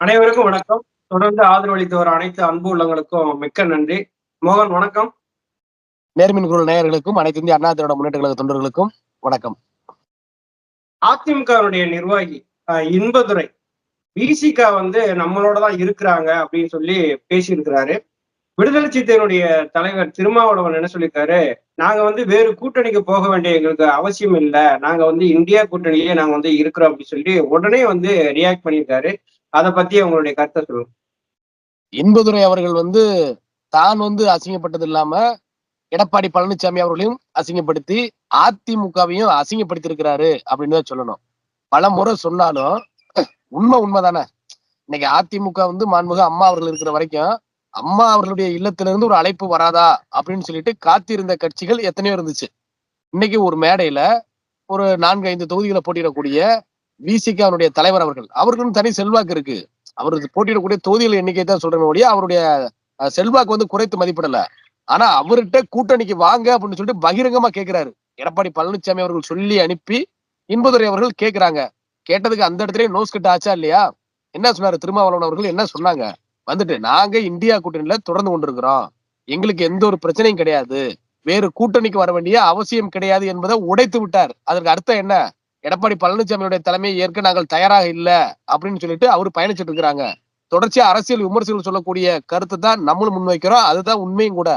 அனைவருக்கும் வணக்கம். தொடர்ந்து ஆதரவளித்து வர அனைத்து அன்பு உள்ளங்களுக்கும் மிக்க நன்றி. மோகன் வணக்கம். நேர்மின் குரல் நேயர்களுக்கும் அனைத்து இந்திய அண்ணா திராவிட முன்னேற்ற கழக தொண்டர்களுக்கும் வணக்கம். அதிமுகவுடைய நிர்வாகி இன்பதுரை பிசிக வந்து நம்மளோட தான் இருக்கிறாங்க அப்படின்னு சொல்லி பேசியிருக்கிறாரு. விடுதலை சித்தையினுடைய தலைவர் திருமாவளவன் என்ன சொல்லியிருக்காரு? நாங்க வந்து வேறு கூட்டணிக்கு போக வேண்டிய எங்களுக்கு அவசியம் இல்லை. நாங்க வந்து இந்தியா கூட்டணியிலேயே நாங்க வந்து இருக்கிறோம் அப்படின்னு சொல்லி உடனே வந்து ரியாக்ட் பண்ணியிருக்காரு. அதை பத்தி உங்களுடைய கருத்தை சொல்லுங்க. இன்பதுரை அவர்கள் வந்து தான் வந்து அசிங்கப்பட்டது இல்லாம எடப்பாடி பழனிசாமி அவர்களையும் அசிங்கப்படுத்தி அதிமுகவையும் அசிங்கப்படுத்தி இருக்கிறாரு அப்படின்னு தான் சொல்லணும். பல முறை சொன்னாலும் உண்மை உண்மைதானே. இன்னைக்கு அதிமுக வந்து மாண்புக அம்மா அவர்கள் இருக்கிற வரைக்கும் அம்மா அவர்களுடைய இல்லத்துல இருந்து ஒரு அழைப்பு வராதா அப்படின்னு சொல்லிட்டு காத்திருந்த கட்சிகள் எத்தனையோ இருந்துச்சு. இன்னைக்கு ஒரு மேடையில ஒரு நான்கு ஐந்து தொகுதிகளை போட்டியிடக்கூடிய விசிகாவுடைய தலைவர் அவர்கள். அவர்களும் தனி செல்வாக்கு இருக்கு. அவருக்கு போட்டியிடக்கூடிய தொகுதிகள் எண்ணிக்கை தான் சொல்றேன் ஒழிய அவருடைய செல்வாக்கு வந்து குறைத்து மதிப்பிடல. ஆனா அவர்கிட்ட கூட்டணிக்கு வாங்க அப்படின்னு சொல்லிட்டு பகிரங்கமா கேட்கிறாரு எடப்பாடி பழனிசாமி அவர்கள் சொல்லி அனுப்பி இன்பதுரை அவர்கள் கேட்கிறாங்க கேட்டதுக்கு அந்த இடத்துலயே நோஸ் கட்ட ஆச்சா இல்லையா? என்ன சொன்னாரு? திருமாவளவன் அவர்கள் என்ன சொன்னாங்க? வந்துட்டு நாங்க இந்தியா கூட்டணியில தொடர்ந்து கொண்டிருக்கிறோம். எங்களுக்கு எந்த ஒரு பிரச்சனையும் கிடையாது. வேறு கூட்டணிக்கு வர வேண்டிய அவசியம் கிடையாது என்பதை உடைத்து விட்டார். அதற்கு அர்த்தம் என்ன? எடப்பாடி பழனிசாமியுடைய தலைமையை ஏற்க நாங்கள் தயாராக இல்லை அப்படின்னு சொல்லிட்டு அவர் பயணிச்சிட்டு இருக்கிறாங்க. தொடர்ச்சியா அரசியல் விமர்சகர்கள் சொல்லக்கூடிய கருத்து தான் நம்மளும் முன்வைக்கிறோம். அதுதான் உண்மையும் கூட.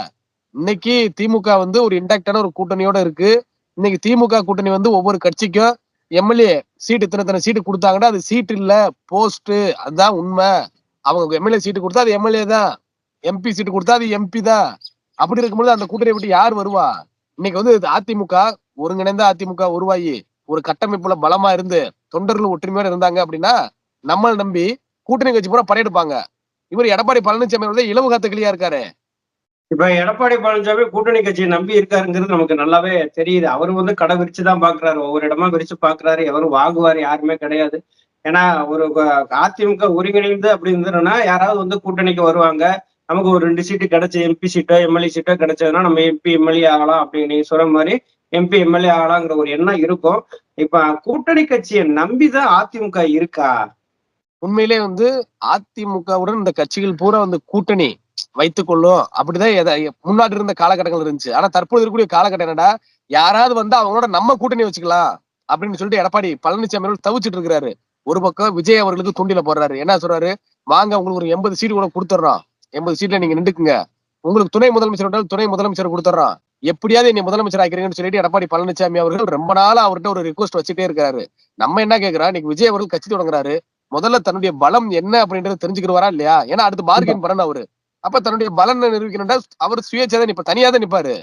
இன்னைக்கு திமுக வந்து ஒரு இன்டாக்டான ஒரு கூட்டணியோட இருக்கு. இன்னைக்கு திமுக கூட்டணி வந்து ஒவ்வொரு கட்சிக்கும் எம்எல்ஏ சீட்டு இத்தனை இத்தனை சீட்டு கொடுத்தாங்கன்னா அது சீட்டு இல்ல போஸ்ட் அதுதான் உண்மை. அவங்க எம்எல்ஏ சீட்டு கொடுத்தா அது எம்எல்ஏ தான். எம்பி சீட்டு கொடுத்தா அது எம்பி தான். அப்படி இருக்கும்போது அந்த கூட்டணியை விட்டு யார் வருவா? இன்னைக்கு வந்து அதிமுக ஒருங்கிணைந்த அதிமுக உருவாகி ஒரு கட்டமைப்புல பலமா இருந்து தொண்டர்கள் ஒற்றுமையோட இருந்தாங்க அப்படின்னா நம்மளை நம்பி கூட்டணி கட்சி பூரா படையெடுப்பாங்க. இவர் எடப்பாடி பழனிசாமி வந்து இளவு காத்த இருக்காரு. இப்ப எடப்பாடி பழனிசாமி கூட்டணி கட்சியை நம்பி இருக்காருங்கிறது நமக்கு நல்லாவே தெரியுது. அவரு வந்து கடை விரிச்சு தான் பாக்குறாரு. ஒவ்வொரு இடமா விரிச்சு பாக்குறாரு. எவரும் வாங்குவாரு யாருமே கிடையாது. ஏன்னா ஒரு அதிமுக ஒருங்கிணைந்து அப்படி இருந்ததுன்னா யாராவது வந்து கூட்டணிக்கு வருவாங்க. நமக்கு ஒரு ரெண்டு சீட்டு கிடைச்ச எம்பி சீட்டோ எம்எல்ஏ சீட்டோ கிடைச்சதுன்னா நம்ம எம்பி எம்எல்ஏ ஆகலாம் அப்படின்னு நீங்க சொல்ற மாதிரி எம்பி எம்எல்ஏ ஆகலாங்கிற ஒரு எண்ணம் இருக்கும். இப்ப கூட்டணி கட்சியை நம்பிதான் அதிமுக இருக்கா? உண்மையிலே வந்து அதிமுகவுடன் இந்த கட்சிகள் பூரா வந்து கூட்டணி வைத்துக் கொள்ளும் அப்படிதான் முன்னாடி இருந்த காலகட்டங்கள் இருந்துச்சு. ஆனா தற்போது இருக்கக்கூடிய காலகட்டம் என்னடா யாராவது வந்து அவங்களோட நம்ம கூட்டணி வச்சுக்கலாம் அப்படின்னு சொல்லிட்டு எடப்பாடி பழனிசாமி அவர்கள் தவிச்சிட்டு இருக்கிறாரு. ஒரு பக்கம் விஜய் அவர்களுக்கு தூண்டில போடுறாரு. என்ன சொல்றாரு? வாங்க உங்களுக்கு ஒரு எண்பது சீட்டு கூட கொடுத்துட்றோம் எண்பது சீட்ல நீங்க நின்றுக்குங்க. உங்களுக்கு துணை முதலமைச்சர் வேண்டாலும் துணை முதலமைச்சர் கொடுத்துட்றோம் எப்படியாவது நீ முதலமைச்சர் ஆக்கிறீங்கன்னு சொல்லிட்டு எடப்பாடி பழனிசாமி அவர்கள் ரொம்ப நாளா அவர்கிட்ட ஒரு ரிக்வஸ்ட் வச்சுட்டே இருக்காரு நம்ம என்ன கேக்குறோம்? இன்னைக்கு விஜய் அவர்கள் கட்சி தொடங்குறாரு. முதல்ல தன்னுடைய பலம் என்ன அப்படின்றத தெரிஞ்சுக்கிறவரா இல்லையா? ஏன்னா அடுத்து பார்கெயின் பண்ணணும் அவரு. அப்ப தன்னுடைய பலனை நிரூபிக்கணும்னா அவர் சுயேட்சை நிப்ப தனியா தான் நிப்பாரு.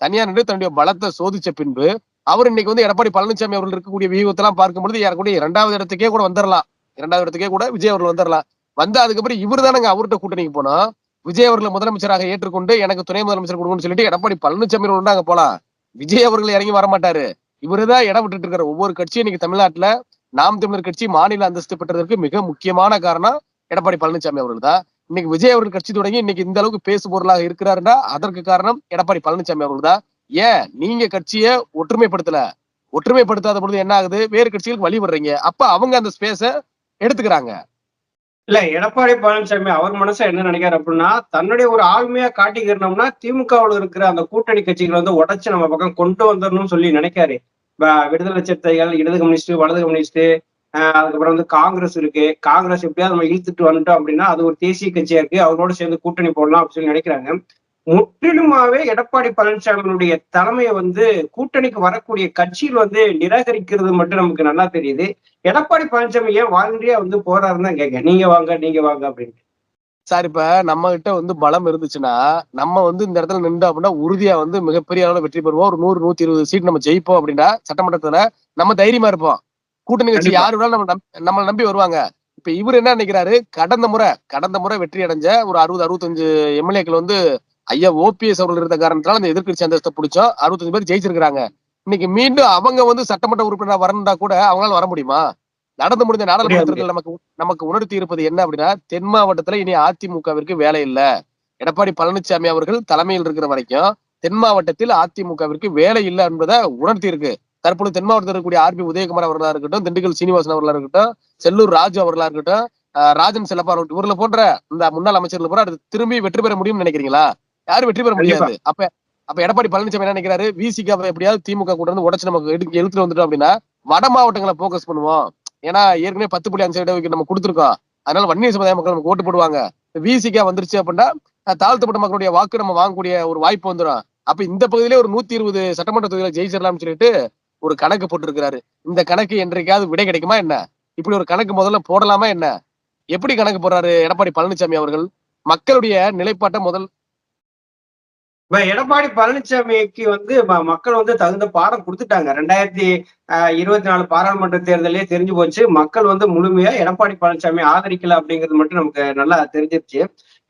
தனியா நின்று தன்னுடைய பலத்தை சோதிச்ச பின்பு அவர் இன்னைக்கு வந்து எடப்பாடி பழனிசாமி அவர்கள் இருக்கக்கூடிய வியூகத்தெல்லாம் பார்க்கும்பொழுது யாருக்கூடிய இரண்டாவது இடத்துக்கே கூட வந்துடலாம் இரண்டாவது இடத்துக்கே கூட விஜய் அவர்கள் வந்துடலாம் வந்து அதுக்கப்புறம் இவர் தானங்க அவர்கிட்ட கூட்டணிக்கு போனோம் விஜய் அவர்களை முதலமைச்சராக ஏற்றுக்கொண்டு எனக்கு துணை முதலமைச்சர் கொடுக்கணும்னு சொல்லிட்டு எடப்பாடி பழனிசாமி அவர்கள் அங்க போலாம். விஜய் அவர்கள் இறங்கி வர மாட்டாரு இவருதான் இடம் விட்டுட்டு இருக்காரு. ஒவ்வொரு கட்சியும் இன்னைக்கு தமிழ்நாட்டுல நாம் தமிழர் கட்சி மாநில அந்தஸ்து பெற்றதற்கு மிக முக்கியமான காரணம் எடப்பாடி பழனிசாமி அவர்கள் தான். இன்னைக்கு விஜய் அவர்கள் கட்சி தொடங்கி இன்னைக்கு இந்த அளவுக்கு பேசு பொருளாக இருக்கிறாருன்னா அதற்கு காரணம் எடப்பாடி பழனிசாமி அவர்கள் தான். ஏன்? நீங்க கட்சியை ஒற்றுமைப்படுத்தல. ஒற்றுமைப்படுத்தாத பொழுது என்ன ஆகுது? வேறு கட்சிகளுக்கு வழி விடுறீங்க. அப்ப அவங்க அந்த ஸ்பேஸ எடுத்துக்கிறாங்க. இல்ல எடப்பாடி பழனிசாமி அவர் மனசை என்ன நினைக்கிறார் அப்படின்னா தன்னுடைய ஒரு ஆளுமையா காட்டிக்கிறோம்னா திமுகவில் இருக்கிற அந்த கூட்டணி கட்சிகளை வந்து உடச்சு நம்ம பக்கம் கொண்டு வந்துடணும்னு சொல்லி நினைக்காரு விடுதலை சிறுத்தைகள் இடது கம்யூனிஸ்ட் வலது கம்யூனிஸ்ட் அதுக்கப்புறம் வந்து காங்கிரஸ் இருக்கு. காங்கிரஸ் எப்படியாவது நம்ம இழுத்துட்டு வந்துட்டோம் அப்படின்னா அது ஒரு தேசிய கட்சியா இருக்கு. அவரோட சேர்ந்து கூட்டணி போடலாம் அப்படின்னு சொல்லி நினைக்கிறாங்க. முற்றிலுமாவே எடப்பாடி பழனிசாமியினுடைய தலைமையை வந்து கூட்டணிக்கு வரக்கூடிய கட்சியில் வந்து நிராகரிக்கிறது மட்டும் நமக்கு நல்லா தெரியுது. எடப்பாடி பழனிசாமி ஏன் வாலண்டியா வந்து போறாருன்னு தான் கேட்க நீங்க வாங்க நீங்க வாங்க அப்படின்னு. சார் இப்ப நம்ம கிட்ட வந்து பலம் இருந்துச்சுன்னா நம்ம வந்து இந்த இடத்துல நின்று அப்படின்னா உறுதியா வந்து மிகப்பெரிய அளவுல வெற்றி பெறுவோம். ஒரு நூறு நூத்தி இருபது சீட் நம்ம ஜெயிப்போம் அப்படின்னா சட்டமன்றத்துல நம்ம தைரியமா இருப்போம். கூட்டணி கட்சி. யாரு வேணாலும் நம்ம நம்பி- நம்மளை நம்பி வருவாங்க. இப்ப இவர் என்ன நினைக்கிறாரு? கடந்த முறை கடந்த முறை வெற்றி அடைஞ்ச ஒரு அறுபது அறுபத்தஞ்சு எம்எல்ஏக்கள் வந்து ஐயா ஓபிஎஸ் அவர்கள் இருந்த காரணத்தினால அந்த எதிர்க்கட்சி அந்தஸ்தை பிடிச்சோம். அறுபத்தஞ்சு பேர் ஜெயிச்சிருக்காங்க இன்னைக்கு மீண்டும் அவங்க வந்து சட்டமன்ற உறுப்பினர் வரணும்னா கூட அவங்களால வர முடியுமா? நடந்து முடிஞ்ச நாடாளுமன்ற முடியாது. தேர்தல் நமக்கு நமக்கு உணர்த்தி இருப்பது என்ன அப்படின்னா தென் மாவட்டத்துல இனி அதிமுகவிற்கு வேலை இல்ல. எடப்பாடி பழனிசாமி அவர்கள் தலைமையில் இருக்கிற வரைக்கும் தென் மாவட்டத்தில் அதிமுகவிற்கு வேலை இல்லை என்பதை உணர்த்தி இருக்கு. தற்பொழுது தென் மாவட்டத்தில் இருக்கக்கூடிய ஆர்பி உதயகுமார் அவர்களா இருக்கட்டும் திண்டுக்கல் சீனிவாசன் அவர்களா இருக்கட்டும் செல்லூர் ராஜு அவர்களா இருக்கட்டும் ராஜன் செல்லப்பா அவர்கள் இவர்ல போன்ற இந்த முன்னாள் அமைச்சர்கள் பூரா அடுத்து திரும்பி வெற்றி பெற முடியும்னு நினைக்கிறீங்களா? யாரும் வெற்றி பெற முடியாது. அப்ப அப்ப எடப்பாடி பழனிசாமி என்ன நினைக்கிறாரு? விசிக எப்படியாவது திமுக கூட இருந்து உடச்சு நமக்கு எடுத்து எழுத்துட்டு வந்துட்டோம் அப்படின்னா வட மாவட்டங்களை போக்கஸ் பண்ணுவோம். ஏன்னா ஏற்கனவே பத்து புள்ளி அஞ்சு இடஒதுக்கீடு நம்ம கொடுத்துருக்கோம். அதனால வன்னிய சமுதாய மக்கள் நமக்கு ஓட்டு போடுவாங்க. விசிக வந்துருச்சு அப்படின்னா தாழ்த்தப்பட்ட மக்களுடைய வாக்கு நம்ம வாங்கக்கூடிய ஒரு வாய்ப்பு வந்துடும் அப்ப இந்த பகுதியிலே ஒரு நூத்தி இருபது சட்டமன்ற தொகுதியில ஜெயிச்சிடலாம்னு சொல்லிட்டு ஒரு கணக்கு போட்டிருக்கிறாரு. இந்த கணக்கு என்றைக்காவது விடை கிடைக்குமா என்ன? இப்படி ஒரு கணக்கு முதல்ல போடலாமா என்ன? எப்படி கணக்கு போடுறாரு எடப்பாடி பழனிசாமி அவர்கள்? மக்களுடைய நிலைப்பாட்டை முதல் இப்ப எடப்பாடி பழனிசாமிக்கு வந்து மக்கள் வந்து தகுந்த பாடம் கொடுத்துட்டாங்க. ரெண்டாயிரத்தி இருபத்தி நாலு பாராளுமன்ற தேர்தலே தெரிஞ்சு போச்சு. மக்கள் வந்து முழுமையா எடப்பாடி பழனிசாமி ஆதரிக்கல அப்படிங்கிறது மட்டும் நமக்கு நல்லா தெரிஞ்சிருச்சு.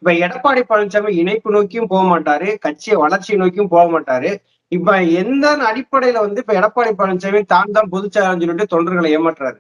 இப்ப எடப்பாடி பழனிசாமி இணைப்பு நோக்கியும் போக மாட்டாரு. கட்சியை வளர்ச்சி நோக்கியும் போக மாட்டாரு. இப்ப எந்த அடிப்படையில வந்து இப்ப எடப்பாடி பழனிசாமி தான் தான் பொதுச்சாரன்னு சொல்லிட்டு தொண்டர்களை ஏமாற்றுறாரு?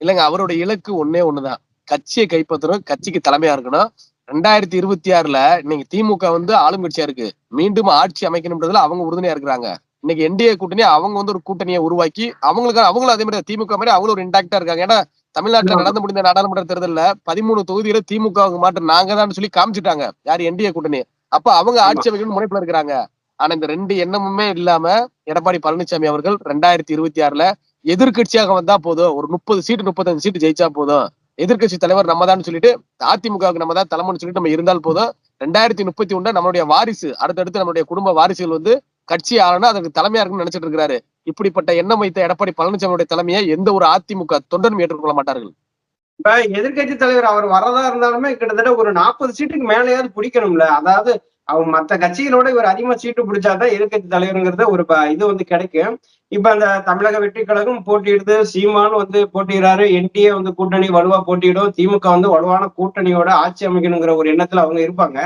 இல்லைங்க அவருடைய இலக்கு ஒன்னே ஒண்ணுதான். கட்சியை கைப்பற்றணும் கட்சிக்கு தலைமையா இருக்கணும். ரெண்டாயிரத்தி இருபத்தி ஆறுல இன்னைக்கு திமுக வந்து ஆளுங்கட்சியா இருக்கு. மீண்டும் ஆட்சி அமைக்கணும்ன்றதுல அவங்க உறுதுணையா இருக்கிறாங்க. இன்னைக்கு என்டிஏ கூட்டணி அவங்க வந்து ஒரு கூட்டணியை உருவாக்கி அவங்களுக்கு அவங்களும் அதே மாதிரி திமுக மாதிரி அவங்களும் ஒரு இன்டாக்டா இருக்காங்க. ஏன்னா தமிழ்நாட்டுல. நடந்து முடிந்த நாடாளுமன்ற தேர்தல்ல பதிமூணு தொகுதியில திமுக மாற்றம் நாங்க தான் சொல்லி காமிச்சிட்டாங்க. யார் என்டிஏ கூட்டணி? அப்ப அவங்க ஆட்சி அமைக்கணும் முனைப்புல இருக்கிறாங்க. ஆனா இந்த ரெண்டு எண்ணமுமே இல்லாம எடப்பாடி பழனிசாமி அவர்கள் ரெண்டாயிரத்தி இருபத்தி ஆறுல எதிர்க்கட்சியாக வந்தா போதும். ஒரு முப்பது சீட்டு முப்பத்தஞ்சு சீட்டு ஜெயிச்சா போதும். எதிர்க்கட்சி தலைவர் நம்ம தான் சொல்லிட்டு அதிமுகவுக்கு நம்ம தான் தலைமைன்னு சொல்லிட்டு நம்ம இருந்தால் போதும். ரெண்டாயிரத்தி முப்பத்தி ஒண்ணு நம்மளுடைய வாரிசு அடுத்தடுத்து நம்மளுடைய குடும்ப வாரிசுகள் வந்து கட்சி ஆளுநர் அதற்கு தலைமையா இருக்குன்னு நினைச்சிட்டு இருக்கிறாரு இப்படிப்பட்ட எண்ணம் வைத்த எடப்பாடி பழனிசாமியுடைய தலைமையை எந்த ஒரு அதிமுக தொண்டரும் ஏற்றுக்கொள்ள மாட்டார்கள். இப்ப எதிர்க்கட்சி தலைவர் அவர் வரதா இருந்தாலுமே கிட்டத்தட்ட ஒரு நாற்பது சீட்டுக்கு மேலேயாவது பிடிக்கணும்ல. அதாவது அவங்க மத்த கட்சிகளோட இவர் அதிகமா சீட்டு பிடிச்சாதான் எதிர்க்கட்சி தலைவருங்கிறது ஒரு இது வந்து கிடைக்கும். இப்ப அந்த தமிழக வெற்றி கழகம் போட்டியிடுது. சீமான் வந்து போட்டியிடுறாரு. என்டிஏ வந்து கூட்டணி வலுவா போட்டியிடும். திமுக வந்து வலுவான கூட்டணியோட ஆட்சி அமைக்கணுங்கிற ஒரு எண்ணத்துல அவங்க இருப்பாங்க.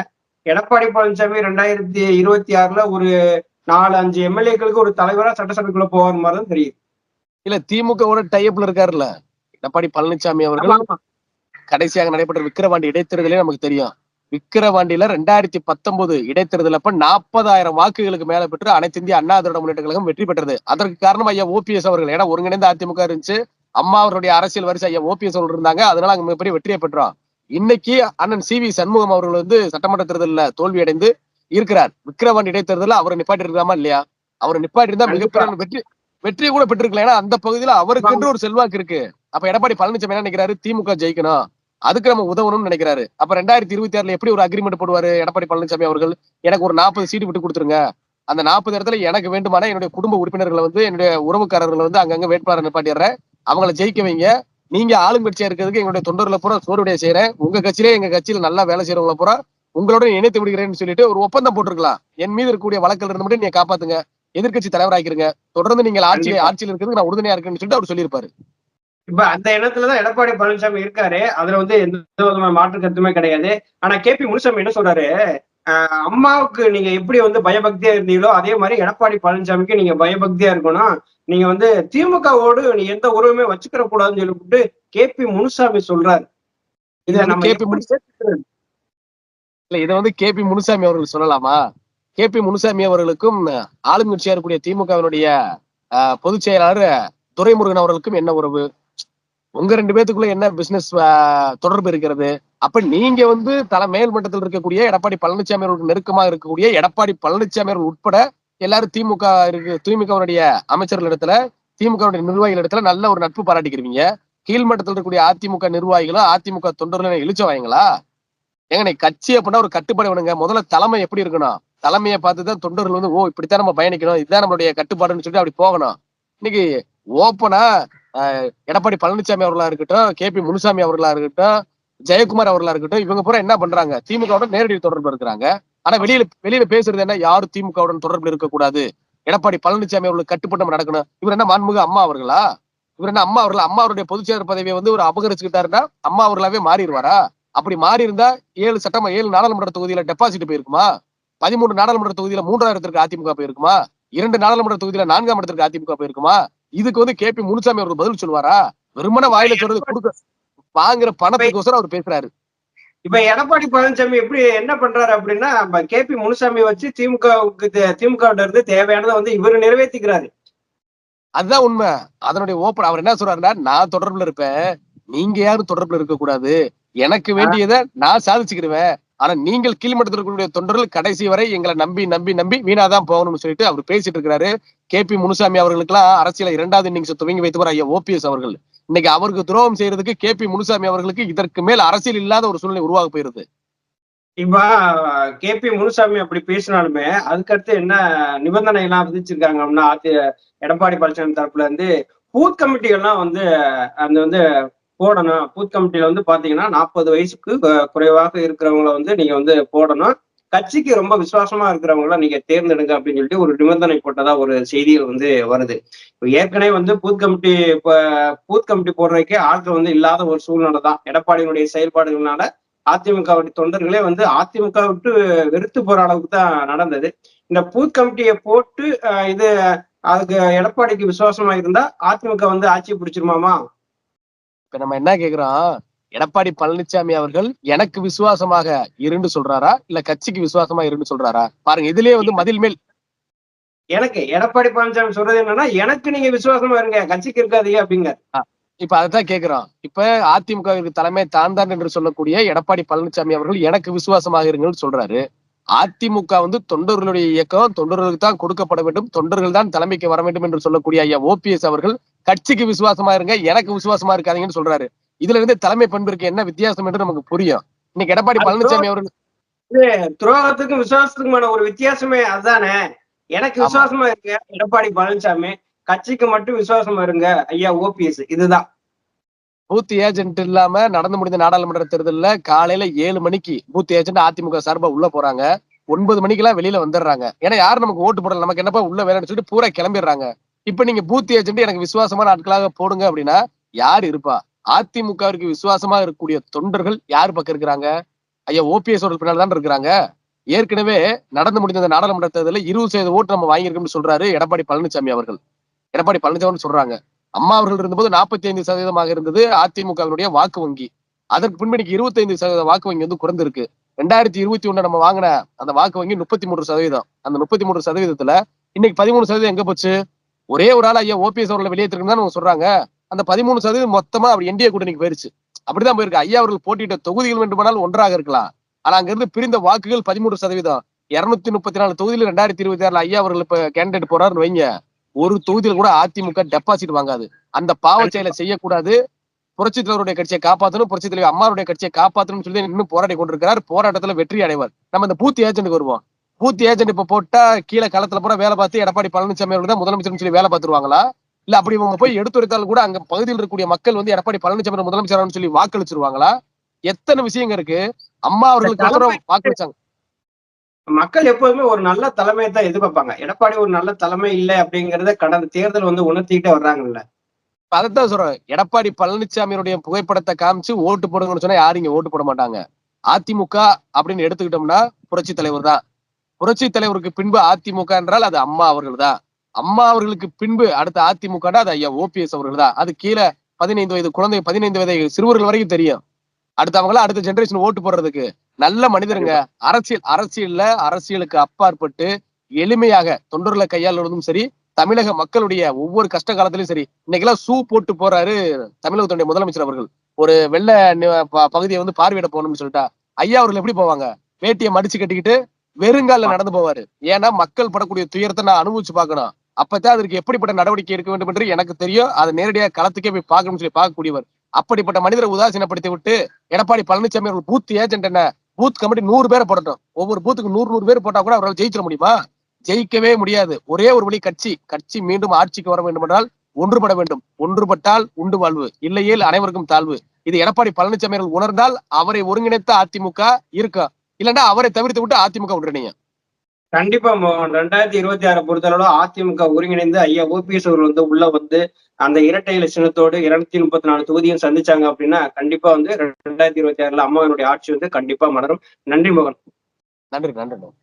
எடப்பாடி பழனிசாமி ரெண்டாயிரத்தி இருபத்தி ஆறுல ஒரு நாலு அஞ்சு எம்எல்ஏக்களுக்கு ஒரு தலைவரா சட்டசபைக்குள்ள போகிற மாதிரி தான் தெரியுது. இல்ல திமுகவோட டைப்ல இருக்காருல்ல? எடப்பாடி பழனிசாமி அவர்கள். கடைசியாக நடைபெற்ற விக்கிரவாண்டி இடைத்தேர்தலே நமக்கு தெரியும். விக்கிரவாண்டியில ரெண்டாயிரத்தி பத்தொன்பது இடைத்தேர்தல் அப்ப நாற்பதாயிரம் வாக்குகளுக்கு மேல பெற்று அனைத்து இந்திய அண்ணா திராவிட முன்னேற்ற கழகம் வெற்றி பெற்றது. அதற்கு காரணம் ஐயா ஓபிஎஸ் அவர்கள். ஏன்னா ஒருங்கிணைந்த அதிமுக இருந்துச்சு. அம்மா அவருடைய அரசியல் வரிசை ஐயா ஓபிஎஸ் அவர்கள் இருந்தாங்க. அதனால அங்க மிகப்பெரிய வெற்றியை பெற்றோம். இன்னைக்கு அண்ணன் சி வி சண்முகம் அவர்கள் வந்து சட்டமன்ற தேர்தலில் தோல்வி அடைந்து இருக்கிறார். விக்கிரவாண்டி இடைத்தேர்தலில் அவரை நிப்பாட்டி இருக்கலாமா இல்லையா? அவரை நிப்பாட்டி இருந்தா மிகப்பெரிய வெற்றி வெற்றியை கூட பெற்றிருக்கலாம் ஏன்னா அந்த பகுதியில அவருக்கு ஒரு செல்வாக்கு இருக்கு. அப்ப எடப்பாடி பழனிசாமி என்ன நினைக்கிறாரு? திமுக ஜெயிக்கணும். அதுக்கு நம்ம உதவணும்னு நினைக்கிறாரு. அப்ப ரெண்டாயிரத்தி இருபத்தி ஆறுல எப்படி ஒரு அக்ரிமெண்ட் போடுவாரு? எடப்பாடி பழனிசாமி அவர்கள்? எனக்கு ஒரு நாற்பது சீட்டு விட்டு கொடுத்துருங்க. அந்த நாற்பது இடத்துல எனக்கு வேண்டுமானா என்னுடைய குடும்ப உறுப்பினர்களை வந்து என்னுடைய உறவுக்காரர்களை வந்து அங்கங்க வேட்பாளர் நிப்பாட்டிடுறேன். அவங்கள ஜெயிக்க வைங்க. நீங்க ஆளுங்கட்சியா இருக்கிறதுக்கு எங்களுடைய தொண்டர்களை பூரா சோறுடைய செய்யறேன். உங்க கட்சியிலே எங்க கட்சியில நல்லா வேலை செய்யறவங்களை பூரா உங்களோட இணைத்து விடுகிறேன்னு சொல்லிட்டு ஒரு ஒப்பந்தம் போட்டிருக்கலாம். என் மீது இருக்கக்கூடிய வழக்கில் இருந்து மட்டும் நீங்க காப்பாத்துங்க. எதிர்க்கட்சி தலைவராக்கிறீங்க தொடர்ந்து நீங்கள் ஆட்சியில. ஆட்சியில் இருக்கிறதுக்கு நான் உறுதுணையா இருக்கேன்னு சொல்லிட்டு அவர் சொல்லியிருப்பாரு. இப்ப அந்த இடத்துலதான் எடப்பாடி பழனிசாமி இருக்காரு. அதுல வந்து எந்த விதமான மாற்று கருத்துமே கிடையாது. ஆனா கே பி முனுசாமி என்ன சொல்றாரு? அம்மாவுக்கு நீங்க எப்படி வந்து பயபக்தியா இருந்தீங்களோ அதே மாதிரி எடப்பாடி பழனிசாமிக்கு நீங்க பயபக்தியா இருக்கணும். நீங்க வந்து திமுகவோடு நீ எந்த உறவுமே வச்சுக்கிற கூடாதுன்னு சொல்லிவிட்டு கே பி முனுசாமி சொல்றாரு. இத நம்ம? இல்ல இதை வந்து கே பி முனுசாமி அவர்கள் சொல்லலாமா? கே பி முனுசாமி அவர்களுக்கும் ஆளுங்கட்சியா இருக்கக்கூடிய திமுகவினுடைய பொதுச் செயலாளர் துரைமுருகன் அவர்களுக்கும் என்ன உறவு? உங்க ரெண்டு பேத்துக்குள்ள என்ன பிசினஸ் தொடர்பு இருக்கிறது? அப்ப நீங்க வந்து தலை மேல் மட்டத்தில் இருக்கக்கூடிய எடப்பாடி பழனிசாமி அவர்களுக்கு நெருக்கமா இருக்கக்கூடிய எடப்பாடி பழனிசாமி அவர்கள் உட்பட எல்லாரும் திமுக இருக்கு திமுகவுடைய அமைச்சர்கள் இடத்துல திமுகவுடைய நிர்வாகிகள் இடத்துல நல்ல ஒரு நட்பு பாராட்டிக்கிறீங்க. கீழ்மட்டத்தில் இருக்கக்கூடிய அதிமுக நிர்வாகிகளும் அதிமுக தொண்டர்களும் இழிச்ச வாங்களா ஏங்க கட்சி அப்படின்னா ஒரு கட்டுப்பாடு வேணுங்க. முதல்ல தலைமை எப்படி இருக்கணும்? தலைமையை பார்த்துதான் தொண்டர்கள் வந்து ஓ இப்படித்தான் நம்ம பயணிக்கணும். இதுதான் நம்மளுடைய கட்டுப்பாடுன்னு சொல்லிட்டு அப்படி போகணும். இன்னைக்கு ஓப்பனா எடப்பாடி பழனிசாமி அவர்களா இருக்கட்டும் கே பி முனுசாமி அவர்களா இருக்கட்டும் ஜெயக்குமார் அவர்களா இருக்கட்டும் இவங்க பூரா என்ன பண்றாங்க? திமுகவுடன் நேரடி தொடர்பு இருக்கிறாங்க. ஆனா வெளியில வெளியில பேசுறது என்ன? யாரும் திமுகவுடன் தொடர்பு இருக்கக்கூடாது. எடப்பாடி பழனிசாமி அவர்களுக்கு கட்டுப்பட்டு நடக்கணும். இவர் என்ன மாண்புமிகு அம்மா அவர்களா? இவர் என்ன அம்மா அவர்கள் அம்மா அவருடைய பொதுச்செயலர் பதவியை வந்து ஒரு அபகரிச்சுக்கிட்டாருன்னா அம்மா அவர்களாவே மாறிடுவாரா? அப்படி மாறி இருந்தா ஏழு சட்டம் ஏழு நாடாளுமன்ற தொகுதியில டெபாசிட் போயிருக்குமா? பதிமூணு நாடாளுமன்ற தொகுதியில மூன்றாயிரத்திற்கு அதிமுக போயிருக்குமா? இரண்டு நாடாளுமன்ற தொகுதியில நான்காம் இடத்திற்கு அதிமுக போயிருக்குமா? இதுக்கு வந்து கே பி முனுசாமி அவர்கள் பதில் சொல்லுவாரா? வெறுமன வாயில சொல்றது கொடுக்க வாங்குற பணத்துக்கோசரம் அவர் பேசுறாரு. இப்ப எடப்பாடி பழனிசாமி எப்படி என்ன பண்றாரு அப்படின்னா கே பி முனுசாமி வச்சு திமுகவுக்கு திமுக இருந்து தேவையானதை வந்து இவர் நிறைவேற்றிக்கிறாரு அதுதான் உண்மை. அதனுடைய ஓப்பன் அவர் என்ன சொல்றாருன்னா நான் தொடர்புல இருப்பேன். நீங்க யாரும் தொடர்புல இருக்கக்கூடாது. எனக்கு வேண்டியதை நான் சாதிச்சுக்கிடுவேன் ஆனா நீங்கள் கீழ்மட்டத்தில் இருக்கக்கூடிய தொண்டர்கள் கடைசி வரை எங்களை நம்பி நம்பி நம்பி வீணாதான் போகணும்னு சொல்லிட்டு அவர் பேசிட்டு இருக்காரு கே பி முனுசாமி அவர்களுக்கெல்லாம் அரசியல இரண்டாவது இன்னிங்ஸ் துவங்கி வைத்தவர் ஐயா ஓபிஎஸ் அவர்கள். இன்னைக்கு அவருக்கு துரோகம் செய்யறதுக்கு கே பி முனுசாமி அவர்களுக்கு இதற்கு மேல் அரசியல் இல்லாத ஒரு சூழ்நிலை உருவாக போயிருது. இப்ப கே பி முனுசாமி அப்படி பேசினாலுமே அதுக்கடுத்து என்ன நிபந்தனை எல்லாம் விதிச்சிருக்காங்க அப்படின்னா எடப்பாடி பழனிசாமி தரப்புல இருந்து பூத் கமிட்டிகள்லாம் வந்து அந்த வந்து போடணும். பூத் கமிட்டியில வந்து பாத்தீங்கன்னா நாற்பது வயசுக்கு குறைவாக இருக்கிறவங்கள வந்து நீங்க வந்து போடணும். கட்சிக்கு ரொம்ப விசுவாசமா இருக்கிறவங்கள நீங்க தேர்ந்தெடுங்க அப்படின்னு சொல்லிட்டு ஒரு நிபந்தனை போட்டதா ஒரு செய்திகள் வந்து வருது. ஏற்கனவே வந்து பூத் கமிட்டி பூத் கமிட்டி போடுறதுக்கே ஆட்கள் வந்து இல்லாத ஒரு சூழ்நிலை தான். எடப்பாடியினுடைய செயல்பாடுகள்னால அதிமுகவுடைய தொண்டர்களே வந்து அதிமுக விட்டு வெறுத்து போற அளவுக்கு தான் நடந்தது. இந்த பூத் கமிட்டியை போட்டு இது அதுக்கு எடப்பாடிக்கு விசுவாசமா இருந்தா அதிமுக வந்து ஆட்சி பிடிச்சிருமாமா? இப்ப நம்ம என்ன கேக்குறோம்? எடப்பாடி பழனிசாமி அவர்கள் எனக்கு விசுவாசமாக இருன்னு சொல்றாரா? இல்ல கட்சிக்கு விசுவாசமா இருன்னு சொல்றாரா? பாருங்க இதுலயே வந்து மதில் மேல். எனக்கு எடப்பாடி பழனிசாமி சொல்றது என்னன்னா எனக்கு நீங்க விசுவாசமா இருங்க கட்சிக்கு இருக்காதீங்க அப்படிங்க இப்ப அதைத்தான் கேக்குறோம். இப்ப அதிமுகவிற்கு தலைமை தான் தான் என்று சொல்லக்கூடிய எடப்பாடி பழனிசாமி அவர்கள் எனக்கு விசுவாசமாக இருங்கன்னு சொல்றாரு. அதிமுக வந்து தொண்டர்களுடைய இயக்கம் தொண்டர்களுக்கு தான் கொடுக்கப்பட வேண்டும் தொண்டர்கள் தான் தலைமைக்கு வர வேண்டும் என்று சொல்லக்கூடிய ஐயா ஓபிஎஸ் அவர்கள் கட்சிக்கு விசுவாசமா இருங்க எனக்கு விசுவாசமா இருக்காதீங்கன்னு சொல்றாரு. இதுல இருந்து தலைமை பண்பிற்கு என்ன வித்தியாசம் என்று நமக்கு புரியும். இன்னைக்கு எடப்பாடி பழனிசாமி அவர்கள் துரோகத்துக்கும் விசுவாசத்துக்குமான ஒரு வித்தியாசமே அதுதானே. எனக்கு. விசுவாசமா இருங்க எடப்பாடி பழனிசாமி கட்சிக்கு மட்டும் விசுவாசமா இருங்க ஐயா ஓபிஎஸ் இதுதான். பூத் ஏஜென்ட் இல்லாம நடந்து முடிந்த நாடாளுமன்ற தேர்தல்ல காலையில ஏழு மணிக்கு பூத் ஏஜென்ட் அதிமுக சார்பா உள்ள போறாங்க. ஒன்பது மணிக்கெல்லாம் வெளியில வந்துடுறாங்க. ஏன்னா யாரும் நமக்கு ஓட்டு போடல? நமக்கு என்னப்பா உள்ள வேலைன்னு சொல்லிட்டு பூரா கிளம்பிடுறாங்க. இப்ப நீங்க பூத் ஏஜென்ட் எனக்கு விசுவாசமான ஆட்களாக போடுங்க அப்படின்னா யார் இருப்பா? அதிமுகவிற்கு விசுவாசமா இருக்கக்கூடிய தொண்டர்கள் யார் பக்கம் இருக்கிறாங்க? ஐயா ஓபிஎஸ் அவர்கள் பின்னால் தான் இருக்கிறாங்க? ஏற்கனவே நடந்து முடிந்த இந்த நாடாளுமன்ற தேர்தலில் இருபது சதவீத ஓட்டு நம்ம வாங்கியிருக்கோம்னு சொல்றாரு எடப்பாடி பழனிசாமி அவர்கள். எடப்பாடி பழனிசாமி சொல்றாங்க. அம்மா அவர்கள் இருந்தபோது நாற்பத்தி ஐந்து சதவீதமாக இருந்தது அதிமுகவினுடைய வாக்கு வங்கி. அதற்கு பின்பு இருபத்தி ஐந்து சதவீத வாக்கு வங்கி வந்து குறைந்திருக்கு. ரெண்டாயிரத்தி இருபத்தி ஒண்ணு நம்ம வாங்கின அந்த வாக்கு வங்கி முப்பத்தி மூன்று சதவீதம். அந்த முப்பத்தி மூன்று சதவீதத்துல இன்னைக்கு பதிமூணு சதவீதம் எங்க போச்சு? ஒரே ஒரு ஆள் ஐயா ஓபிஎஸ் அவர்களை வெளியேற்றிருந்தான்னு அவங்க சொல்றாங்க. அந்த பதிமூணு சதவீதம் மொத்தமா அவர் என்டிஏ கூட்டணிக்கு போயிருச்சு. அப்படிதான் போயிருக்கு. ஐயா அவர்கள் போட்டியிட்ட தொகுதிகள் வேண்டுமானால் ஒன்றாக இருக்கலாம். ஆனா அங்க இருந்து பிரிந்த வாக்குகள் பதிமூன்று சதவீதம். இருநூத்தி முப்பத்தி நாலு தொகுதியில ரெண்டாயிரத்தி இருபத்தி ஆறுல ஐயா அவர்கள் இப்ப கேண்டிடேட் போறாருன்னு வைங்க. ஒரு தொகுதியில கூட அதிமுக டெபாசிட் வாங்காது. அந்த பாவ செயலை செய்யக்கூடாது. புரட்சி தலைவருடைய கட்சியை காப்பாற்றணும் புரட்சி தலைவர் அம்மாருடைய கட்சியை காப்பாற்றணும்னு சொல்லி இன்னும் போராடி கொண்டிருக்கிறார். போராட்டத்துல வெற்றி அடைவார். நம்ம இந்த பூத்தி ஏஜென்ட்டுக்கு வருவோம். பூத் ஏஜென்ட் இப்ப போட்டா கீழே களத்துல பூரா வேலை பார்த்து எடப்பாடி பழனிசாமி அவர்கள் தான் முதலமைச்சர்னு சொல்லி வேலை பார்த்துருவாங்களா? இல்ல அப்படி இவங்க போய் எடுத்துரைத்தாலும் கூட அங்க பகுதியில் இருக்கக்கூடிய மக்கள் வந்து எடப்பாடி பழனிசாமி முதலமைச்சர் சொல்லி வாக்களிச்சிருவாங்களா? எத்தனை விஷயங்க இருக்கு? அம்மா அவர்களுக்கு வாக்களிச்சாங்க. மக்கள் எப்போதுமே ஒரு நல்ல தலைமையை தான் எதிர்பார்ப்பாங்க. எடப்பாடி ஒரு நல்ல தலைமை இல்லை அப்படிங்கறத கடந்த தேர்தல் வந்து உணர்த்திக்கிட்டே வர்றாங்கல்ல. அதைத்தான் சொல்றேன். எடப்பாடி பழனிசாமியுடைய புகைப்படத்தை காமிச்சு ஓட்டு போடுங்கன்னு சொன்னா யாரும் இங்க ஓட்டு போட மாட்டாங்க. அதிமுக அப்படின்னு எடுத்துக்கிட்டோம்னா புரட்சி தலைவர் தான். புரட்சி தலைவருக்கு பின்பு அதிமுக என்றால் அது அம்மா அவர்கள் தான் அம்மா அவர்களுக்கு பின்பு அடுத்த அதிமுக அது ஐயா ஓபிஎஸ் அவர்கள் தான் அது கீழே பதினைந்து வயது குழந்தை பதினைந்து வயது சிறுவர்கள் வரைக்கும் தெரியும். அடுத்தவங்கள அடுத்த ஜெனரேஷன் ஓட்டு போடுறதுக்கு. நல்ல மனிதருங்க. அரசியல் அரசியல்ல அரசியலுக்கு அப்பாற்பட்டு எளிமையாக தொண்டர்களை கையாளுவதும் சரி தமிழக மக்களுடைய ஒவ்வொரு கஷ்ட காலத்திலயும் சரி இன்னைக்கெல்லாம் ஷூ போட்டு போறாரு தமிழகத்துடைய முதலமைச்சர் அவர்கள். ஒரு வெள்ள பகுதியை வந்து பார்வையிட போகணும்னு சொல்லிட்டா. ஐயா அவர்கள் எப்படி போவாங்க? வேட்டியை மடிச்சு கட்டிக்கிட்டு வெறுங்கால நடந்து போவாரு. ஏன்னா மக்கள் படக்கூடிய துயரத்தை நான் அனுபவிச்சு பார்க்கணும். அப்பதான் அதற்கு எப்படிப்பட்ட நடவடிக்கை எடுக்க வேண்டும் என்று எனக்கு தெரியும். அதை நேரடியாக களத்துக்கே போய் பார்க்கணும்னு சொல்லி பார்க்கக்கூடியவர். அப்படிப்பட்ட மனிதரை உதாசீனப்படுத்தி விட்டு எடப்பாடி பழனிசாமி அவர்கள் பூத் ஏஜென்ட் என்ன? பூத் கமிட்டி நூறு பேரை போடட்டும். ஒவ்வொரு பூத்துக்கு நூறு நூறு பேர் போட்டா கூட அவரால் ஜெயிச்சிட முடியுமா? ஜெயிக்கவே முடியாது. ஒரே ஒரு வழி கட்சி. கட்சி மீண்டும் ஆட்சிக்கு வர வேண்டும் என்றால் ஒன்றுபட வேண்டும். ஒன்றுபட்டால் உண்டு வாழ்வு. இல்லையேல் அனைவருக்கும் தாழ்வு. இது எடப்பாடி பழனிசாமி அவர்கள் உணர்ந்தால் அவரை ஒருங்கிணைத்த அதிமுக இருக்கும் இல்லைன்னா அவரை தவிர்த்து விட்டு அதிமுக விட்டுறீங்க. கண்டிப்பா மோகன். ரெண்டாயிரத்தி இருபத்தி ஆறு பொறுத்தளவு அதிமுக ஒருங்கிணைந்து ஐயா ஓபிஎஸ் அவர்கள் வந்து உள்ள வந்து அந்த இரட்டை இலை சின்னத்தோடு இருநூத்தி முப்பத்தி நாலு தொகுதியும் சந்திச்சாங்க அப்படின்னா கண்டிப்பா வந்து ரெண்டாயிரத்தி இருபத்தி ஆறுல அம்மாவினுடைய ஆட்சி வந்து கண்டிப்பா மலரும். நன்றி மோகன். நன்றி நன்றி